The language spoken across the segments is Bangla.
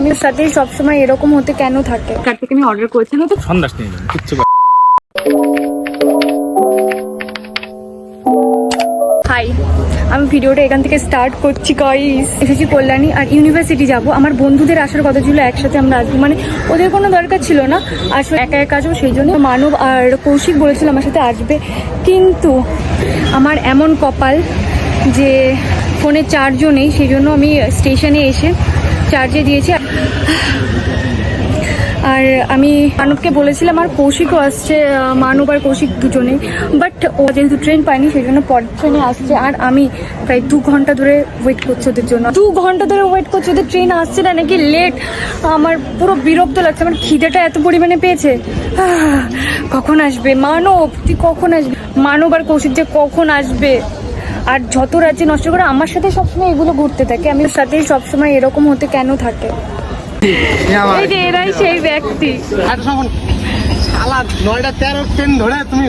আমি সাথে সবসময় এরকম হতে কেন থাকে? কার থেকে আমি অর্ডার করেছিলাম তো? সন্দাস নিয়ে যাবেন কিচ্ছু হাই আমি ভিডিওটা এখান থেকে স্টার্ট করছি গাইস এসেছি কল্যাণী আর ইউনিভার্সিটি যাব। আমার বন্ধুদের আসার কথা ছিল একসাথে আমরা আসব। মানে ওদের কোনো দরকার ছিল না। আসলে একা একা আসব সেই জন্য মানব আর কৌশিক বলেছিল আমার সাথে আসবে। কিন্তু আমার এমন কপাল যে ফোনে চার্জও নেই সেই জন্য আমি স্টেশনে এসে চার্জে দিয়েছি। আর আমি মানবকে বলেছিলাম, আর কৌশিকও আসছে মানব আর কৌশিক দুজনেই। বাট ও যেহেতু ট্রেন পায়নি, সেই জন্য পরের ট্রেনে আসছে। আর আমি প্রায় দু ঘণ্টা ধরে ওয়েট করছি ওদের জন্য। দু ঘণ্টা ধরে ওয়েট করছি ওদের ট্রেন আসছে না, নাকি লেট আমার পুরো বিরক্ত লাগছে, আমার খিদেটা এত পরিমাণে পেয়েছে। কখন আসবে? মানব, তুই কখন আসবে? মানব আর কৌশিক যে কখন আসবে? আর যত রাজ্যে নষ্ট করে আমার সাথে সবসময় এগুলো ঘুরতে থাকে আমি ওর সাথে সবসময় এরকম হতে কেন থাকে? এই যে এরাই সেই ব্যক্তি। শালা নয়টা তেরো ট্রেন ধরে তুমি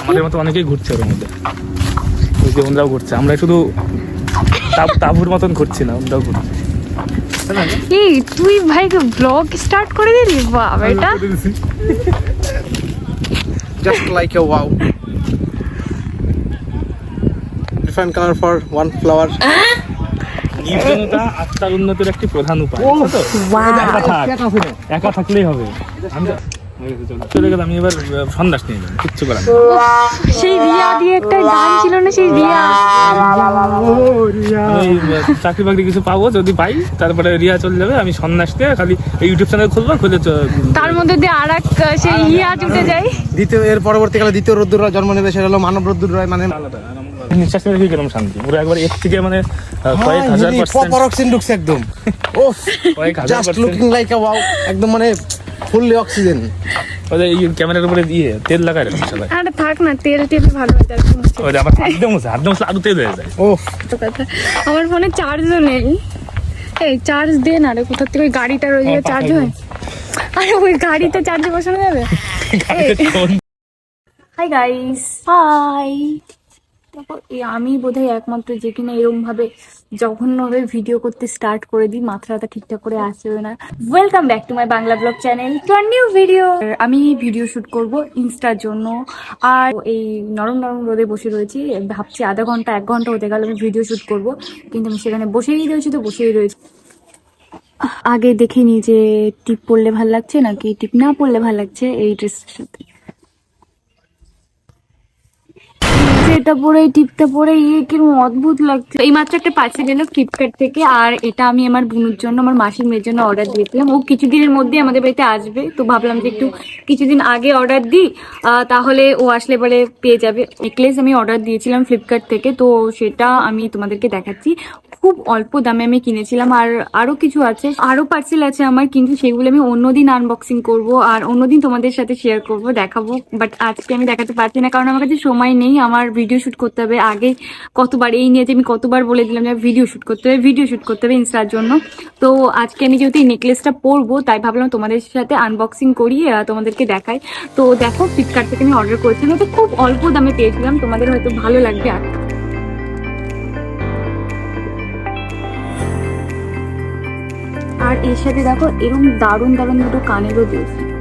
আমাদের মতো অনেকেই ঘুরছে ওর মধ্যে। ওই যে ওনরাও ঘুরছে আমরা শুধু তাব- তাবুর মতন ঘুরছি না ওনরাও ঘুরছে। এই তুই ভাই ব্লগ স্টার্ট করে দিলি? বাবা এটা just like a wow different colour for one flower নির্জনতা আত্মার উন্নতির একটি প্রধান উপায় একা থাকলেই হবে। চলে গেলাম আমি এবার সন্ন্যাস নিয়ে যাব কিচ্ছু করার সেই রিয়া দিয়ে একটা গান ছিল না সেই রিয়া। চাকরি বাকরি কিছু পাবো যদি পাই তারপরে রিয়া চলে যাবে আমি সন্ন্যাস দিয়ে খালি ইউটিউব চ্যানেল খুলবো খুলে তার মধ্যে দিয়ে আর এক সেই ইয়া জুটে যায়। দ্বিতীয় এর পরবর্তীকালে দ্বিতীয় রোদ্দুর রায় জন্ম নেবে সেটা হলো মানব রোদ্দুর রায় মানে আলাদা। নিঃশ্বাস নিয়ে কীরকম শান্তি? পুরো একবার এর থেকে মানে কয়েক হাজার পার্সেন্ট পরক্সিন ঢুকছে একদম। ওফ কয়েক হাজার just looking like a wow একদম মানে ফুললি অক্সিজেন ওই এই ক্যামেরার উপরে দিয়ে তেল লাগায় রাখছে সবাই। আরে থাক না তেল টেল ভালো হয় মুছে হাত দিয়ে মুছলে আরও তেল হয়ে যায়। ওফ। আমার ফোনে চার্জও নেই। এই চার্জ দে না রে কোথার থেকে ওই গাড়িটার ওই হ্যাঁ, চার্জ হয়? আরে ওই গাড়িতে চার্জে বসানো যাবে? হাই গাইস হাই এই আমি বোধহয় একমাত্র যে কিনা এরকম ভাবে জঘন্যভাবে ভিডিও করতে স্টার্ট করে দিই মাথাটা ঠিকঠাক করে আসবে না। Welcome back to my Bangla blog channel new video আমি ভিডিও শুট করব ইনস্টার জন্য। আর এই নরম নরম রোদে বসে রয়েছি, ভাবছি আধা ঘণ্টা, এক ঘণ্টা হতে গেল আমি ভিডিও শুট করব। কিন্তু আমি সেখানে বসেই রয়েছি তো, বসেই রয়েছি। আগে দেখে নি যে টিপ পরলে ভালো লাগছে নাকি টিপ না পরলে ভালো লাগছে এই ড্রেসের সাথে। এটা পরে টিপটা পরে ইয়ে কীরকম অদ্ভুত লাগছে। এই মাত্র একটা পার্সেল এলো ফ্লিপকার্ট থেকে, আর এটা আমি আমার বোনের জন্য, আমার মাসির মেয়ের জন্য অর্ডার দিয়েছিলাম। ও কিছুদিনের মধ্যে আমাদের বাড়িতে আসবে, তো ভাবলাম যে একটু কিছুদিন আগে অর্ডার দিই তাহলে ও আসলে পরে পেয়ে যাবে। নেকলেস আমি অর্ডার দিয়েছিলাম ফ্লিপকার্ট থেকে, তো সেটা আমি তোমাদেরকে দেখাচ্ছি। খুব অল্প দামে আমি কিনেছিলাম আর আরও কিছু আছে। আরও পার্সেল আছে আমার, কিন্তু সেগুলো আমি অন্যদিন আনবক্সিং করব আর অন্যদিন তোমাদের সাথে শেয়ার করব, দেখাবো। বাট আজকে আমি দেখাতে পারছি না, কারণ আমার কাছে সময় নেই, আমার ভিডিও শুট করতে হবে। আগে কতবার, এই নিয়ে যে আমি কতবার বলে দিলাম যে ভিডিও শুট করতে হবে ভিডিও শুট করতে হবে ইনস্টার জন্য। তো আজকে আমি যেহেতু এই নেকলেসটা পরবো, তাই ভাবলাম তোমাদের সাথে আনবক্সিং করি তোমাদেরকে দেখাই। তো দেখো ফ্লিপকার্ট থেকে আমি অর্ডার করেছিলাম তো খুব অল্প দামে পেয়েছিলাম, তোমাদের হয়তো ভালো লাগবে আর আর এর সাথে দেখো এরকম দারুণ দারুণ দুটো কানেরও দিয়েছে।